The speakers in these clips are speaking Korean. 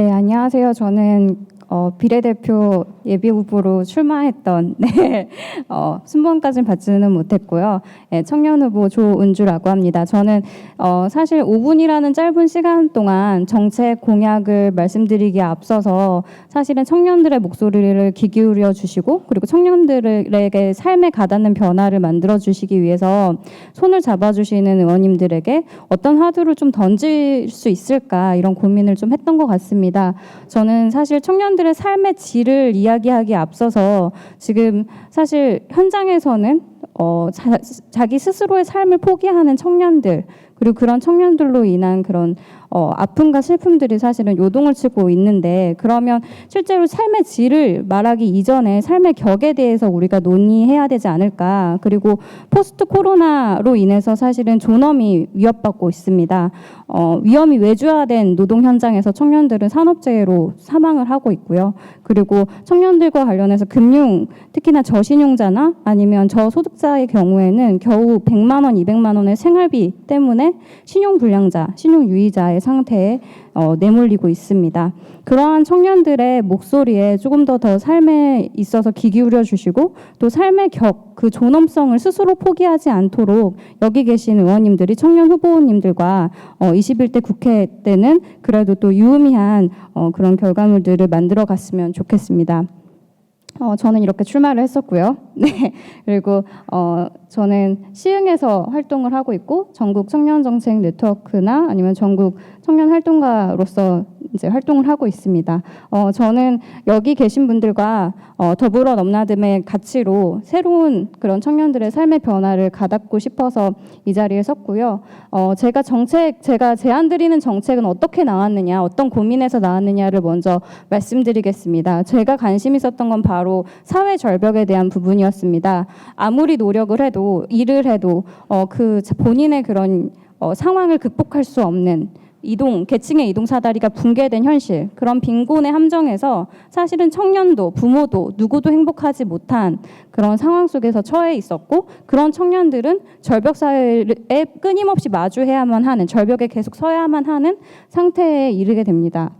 네, 안녕하세요. 저는 어, 비례대표 예비 후보로 출마했던 네, 어, 순번까지는 받지는 못했고요. 네, 청년 후보 조은주라고 합니다. 저는 어, 사실 5분이라는 짧은 시간 동안 정책 공약을 말씀드리기에 앞서서 사실은 청년들의 목소리를 귀 기울여 주시고 그리고 청년들에게 삶에 가닿는 변화를 만들어 주시기 위해서 손을 잡아 주시는 의원님들에게 어떤 화두를 좀 던질 수 있을까 이런 고민을 좀 했던 것 같습니다. 저는 사실 청년들 의 삶의 질을 이야기하기에 앞서서 지금 사실 현장에서는 어, 자, 자기 스스로의 삶을 포기하는 청년들 그리고 그런 청년들로 인한 그런 어, 아픔과 슬픔들이 사실은 요동을 치고 있는데 그러면 실제로 삶의 질을 말하기 이전에 삶의 격에 대해서 우리가 논의해야 되지 않을까 그리고 포스트 코로나로 인해서 사실은 존엄이 위협받고 있습니다. 어, 위험이 외주화된 노동 현장에서 청년들은 산업재해로 사망을 하고 있고요. 그리고 청년들과 관련해서 금융 특히나 저신용자나 아니면 저소득자의 경우에는 겨우 100만 원, 200만 원의 생활비 때문에 신용불량자, 신용유의자의 상태에 어, 내몰리고 있습니다. 그러한 청년들의 목소리에 조금 더 더 삶에 있어서 귀 기울여 주시고 또 삶의 격, 그 존엄성을 스스로 포기하지 않도록 여기 계신 의원님들이 청년 후보님들과 어, 21대 국회 때는 그래도 또 유의미한 어, 그런 결과물들을 만들어 갔으면 좋겠습니다. 어, 저는 이렇게 출마를 했었고요. 네. 그리고 어, 저는 시흥에서 활동을 하고 있고 전국 청년 정책 네트워크나 아니면 전국 청년 활동가로서 이제 활동을 하고 있습니다. 어, 저는 여기 계신 분들과 어, 더불어 넘나듦의 가치로 새로운 그런 청년들의 삶의 변화를 가닿고 싶어서 이 자리에 섰고요. 어, 제가 정책, 제가 제안드리는 정책은 어떻게 나왔느냐, 어떤 고민에서 나왔느냐를 먼저 말씀드리겠습니다. 제가 관심 있었던 건 바로 사회 절벽에 대한 부분이었습니다. 아무리 노력을 해도 일을 해도 어, 그 본인의 그런 어, 상황을 극복할 수 없는 이동 계층의 이동 사다리가 붕괴된 현실 그런 빈곤의 함정에서 사실은 청년도 부모도 누구도 행복하지 못한 그런 상황 속에서 처해 있었고 그런 청년들은 절벽 사회에 끊임없이 마주해야만 하는 절벽에 계속 서야만 하는 상태에 이르게 됩니다.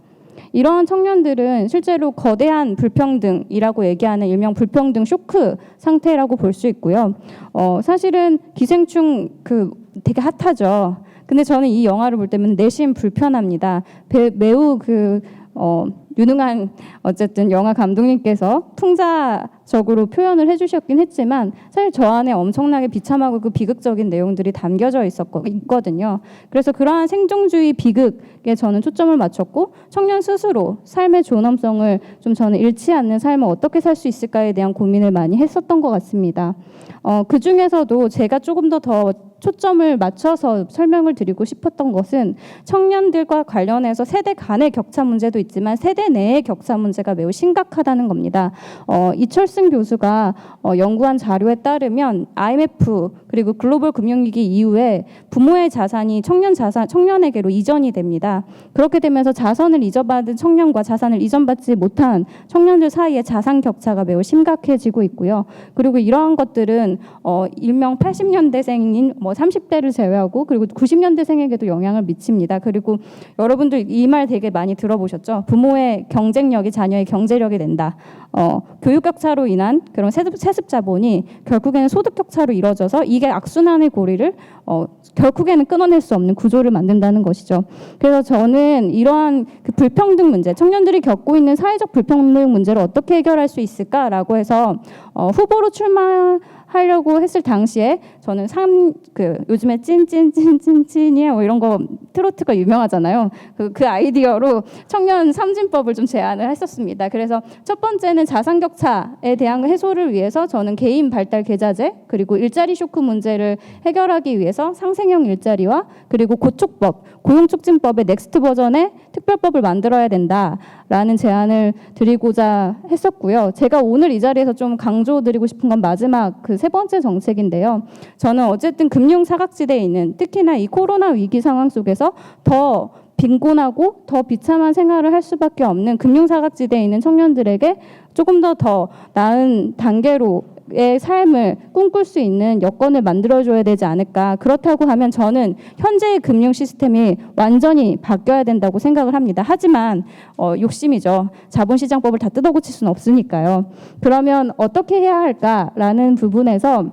이러한 청년들은 실제로 거대한 불평등이라고 얘기하는 일명 불평등 쇼크 상태라고 볼 수 있고요. 어, 사실은 기생충 그 되게 핫하죠. 근데 저는 이 영화를 볼 때면 내심 불편합니다. 배, 매우 그 어, 유능한 어쨌든 영화 감독님께서 풍자적으로 표현을 해주셨긴 했지만 사실 저 안에 엄청나게 비참하고 그 비극적인 내용들이 담겨져 있었고 있거든요. 그래서 그러한 생존주의 비극에 저는 초점을 맞췄고 청년 스스로 삶의 존엄성을 좀 저는 잃지 않는 삶을 어떻게 살 수 있을까에 대한 고민을 많이 했었던 것 같습니다. 어, 그 중에서도 제가 조금 더더 초점을 맞춰서 설명을 드리고 싶었던 것은 청년들과 관련해서 세대 간의 격차 문제도 있지만 세대 내의 격차 문제가 매우 심각하다는 겁니다. 어, 이철승 교수가 어, 연구한 자료에 따르면 IMF 그리고 글로벌 금융위기 이후에 부모의 자산이 청년 자산 청년에게로 이전이 됩니다. 그렇게 되면서 자선을 잊어받은 청년과 자산을 이전받지 못한 청년들 사이의 자산 격차가 매우 심각해지고 있고요. 그리고 이러한 것들은 어, 일명 80년대생인 뭐 30대를 제외하고 그리고 90년대생에게도 영향을 미칩니다. 그리고 여러분들 이 말 되게 많이 들어보셨죠? 부모의 경쟁력이 자녀의 경제력이 된다. 어, 교육 격차로 인한 그런 세습, 세습 자본이 결국에는 소득 격차로 이뤄져서 이게 악순환의 고리를 어, 결국에는 끊어낼 수 없는 구조를 만든다는 것이죠. 그래서 저는 이러한 그 불평등 문제, 청년들이 겪고 있는 사회적 불평등 문제를 어떻게 해결할 수 있을까라고 해서 어, 후보로 출마 하려고 했을 당시에 저는 삼 그 요즘에 찐찐찐찐찐이에 뭐 이런 거 트로트가 유명하잖아요. 그, 그 아이디어로 청년 삼진법을 좀 제안을 했었습니다. 그래서 첫 번째는 자산 격차에 대한 해소를 위해서 저는 개인 발달 계좌제 그리고 일자리 쇼크 문제를 해결하기 위해서 상생형 일자리와 그리고 고촉법 고용촉진법의 넥스트 버전의 특별법을 만들어야 된다 라는 제안을 드리고자 했었고요. 제가 오늘 이 자리에서 좀 강조드리고 싶은 건 마지막 그 세 번째 정책인데요. 저는 어쨌든 금융 사각지대에 있는 특히나 이 코로나 위기 상황 속에서 더 빈곤하고 더 비참한 생활을 할 수밖에 없는 금융 사각지대에 있는 청년들에게 조금 더 더 나은 단계로 의 삶을 꿈꿀 수 있는 여건을 만들어줘야 되지 않을까. 그렇다고 하면 저는 현재의 금융 시스템이 완전히 바뀌어야 된다고 생각을 합니다. 하지만 어, 욕심이죠. 자본시장법을 다 뜯어고칠 수는 없으니까요. 그러면 어떻게 해야 할까라는 부분에서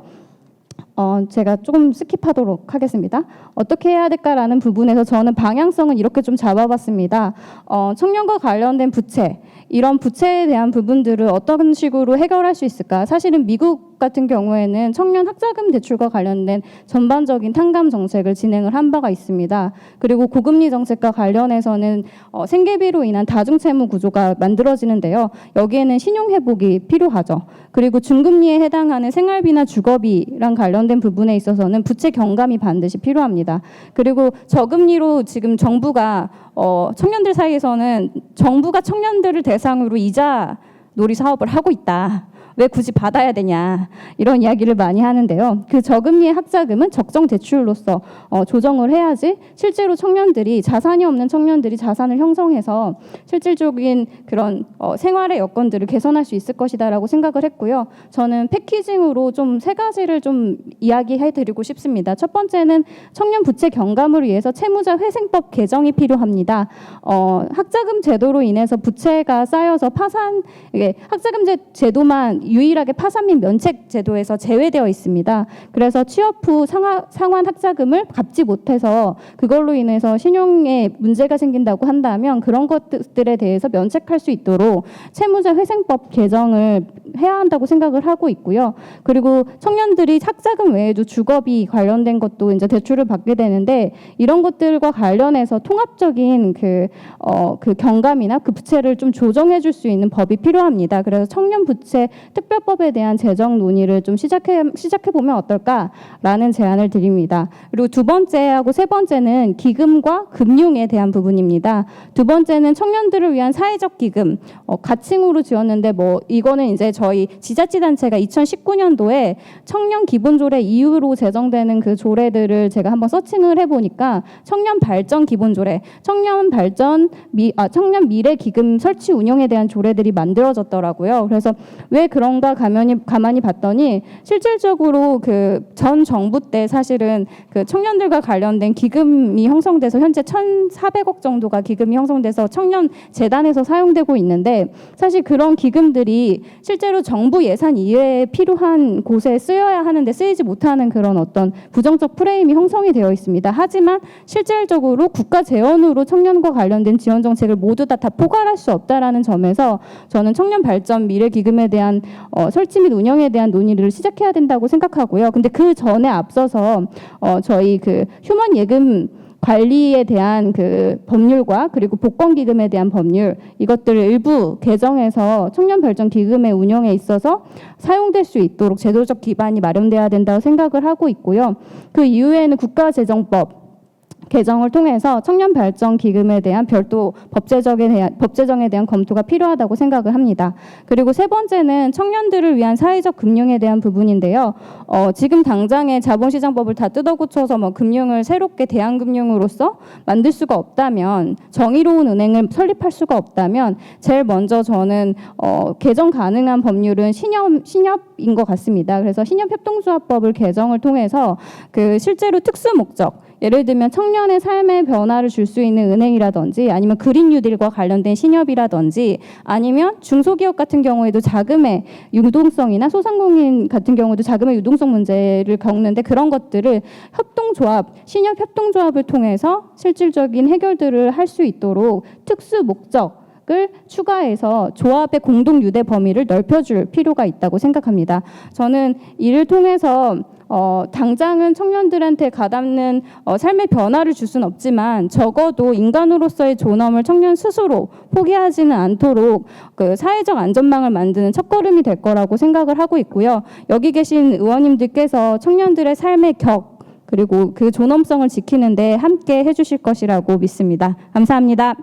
어, 제가 조금 스킵하도록 하겠습니다. 어떻게 해야 될까라는 부분에서 저는 방향성은 이렇게 좀 잡아봤습니다. 어, 청년과 관련된 부채, 이런 부채에 대한 부분들을 어떤 식으로 해결할 수 있을까? 사실은 미국 같은 경우에는 청년 학자금 대출과 관련된 전반적인 탕감 정책을 진행을 한 바가 있습니다. 그리고 고금리 정책과 관련해서는 어, 생계비로 인한 다중 채무 구조가 만들어지는데요. 여기에는 신용 회복이 필요하죠. 그리고 중금리에 해당하는 생활비나 주거비랑 관련된 부분에 있어서는 부채 경감이 반드시 필요합니다. 그리고 저금리로 지금 정부가 어, 청년들 사이에서는 정부가 청년들을 대 상으로 이자 놀이 사업을 하고 있다. 왜 굳이 받아야 되냐 이런 이야기를 많이 하는데요. 그 저금리의 학자금은 적정 대출로서 어, 조정을 해야지 실제로 청년들이 자산이 없는 청년들이 자산을 형성해서 실질적인 그런 어, 생활의 여건들을 개선할 수 있을 것이다라고 생각을 했고요. 저는 패키징으로 좀 세 가지를 좀 이야기해드리고 싶습니다. 첫 번째는 청년 부채 경감을 위해서 채무자 회생법 개정이 필요합니다. 어, 학자금 제도로 인해서 부채가 쌓여서 파산 이게 학자금 제, 제도만 유일하게 파산 및 면책 제도에서 제외되어 있습니다. 그래서 취업 후 상하, 상환 학자금을 갚지 못해서 그걸로 인해서 신용에 문제가 생긴다고 한다면 그런 것들에 대해서 면책할 수 있도록 채무자 회생법 개정을 해야 한다고 생각을 하고 있고요. 그리고 청년들이 학자금 외에도 주거비 관련된 것도 이제 대출을 받게 되는데 이런 것들과 관련해서 통합적인 그, 어, 그 경감이나 그 부채를 좀 조정해 줄 수 있는 법이 필요합니다. 그래서 청년 부채 특별법에 대한 재정 논의를 좀 시작해 시작해 보면 어떨까라는 제안을 드립니다. 그리고 두 번째하고 세 번째는 기금과 금융에 대한 부분입니다. 두 번째는 청년들을 위한 사회적 기금 어, 가칭으로 지었는데 뭐 이거는 이제 저희 지자체 단체가 2019년도에 청년 기본 조례 이후로 제정되는 그 조례들을 제가 한번 서칭을 해보니까 청년 발전 기본 조례, 청년 발전 미, 아, 청년 미래 기금 설치 운영에 대한 조례들이 만들어졌더라고요. 그래서 왜 그런 가 가만히 가만히 봤더니 실질적으로 그 전 정부 때 사실은 그 청년들과 관련된 기금이 형성돼서 현재 1,400억 정도가 기금이 형성돼서 청년 재단에서 사용되고 있는데 사실 그런 기금들이 실제로 정부 예산 이외에 필요한 곳에 쓰여야 하는데 쓰이지 못하는 그런 어떤 부정적 프레임이 형성이 되어 있습니다. 하지만 실질적으로 국가 재원으로 청년과 관련된 지원 정책을 모두 다, 다 포괄할 수 없다라는 점에서 저는 청년 발전 미래 기금에 대한 어, 설치 및 운영에 대한 논의를 시작해야 된다고 생각하고요. 근데 그 전에 앞서서 어, 저희 그 휴먼 예금 관리에 대한 그 법률과 그리고 복권 기금에 대한 법률 이것들을 일부 개정해서 청년 발전 기금의 운영에 있어서 사용될 수 있도록 제도적 기반이 마련돼야 된다고 생각을 하고 있고요. 그 이후에는 국가재정법 개정을 통해서 청년 발전 기금에 대한 별도 법제적에 대한 법제정에 대한 검토가 필요하다고 생각을 합니다. 그리고 세 번째는 청년들을 위한 사회적 금융에 대한 부분인데요. 어, 지금 당장에 자본시장법을 다 뜯어고쳐서 뭐 금융을 새롭게 대한금융으로서 만들 수가 없다면 정의로운 은행을 설립할 수가 없다면 제일 먼저 저는 어, 개정 가능한 법률은 신협 신협인 것 같습니다. 그래서 신협 협동조합법을 개정을 통해서 그 실제로 특수 목적 예를 들면 청년의 삶의 변화를 줄 수 있는 은행이라든지 아니면 그린 뉴딜과 관련된 신협이라든지 아니면 중소기업 같은 경우에도 자금의 유동성이나 소상공인 같은 경우도 자금의 유동성 문제를 겪는데 그런 것들을 협동조합, 신협 협동조합을 통해서 실질적인 해결들을 할 수 있도록 특수 목적 을 추가해서 조합의 공동 유대 범위를 넓혀줄 필요가 있다고 생각합니다. 저는 이를 통해서 어, 당장은 청년들한테 가담는 어, 삶의 변화를 줄 수는 없지만 적어도 인간으로서의 존엄을 청년 스스로 포기하지는 않도록 그 사회적 안전망을 만드는 첫걸음이 될 거라고 생각을 하고 있고요. 여기 계신 의원님들께서 청년들의 삶의 격 그리고 그 존엄성을 지키는데 함께 해주실 것이라고 믿습니다. 감사합니다.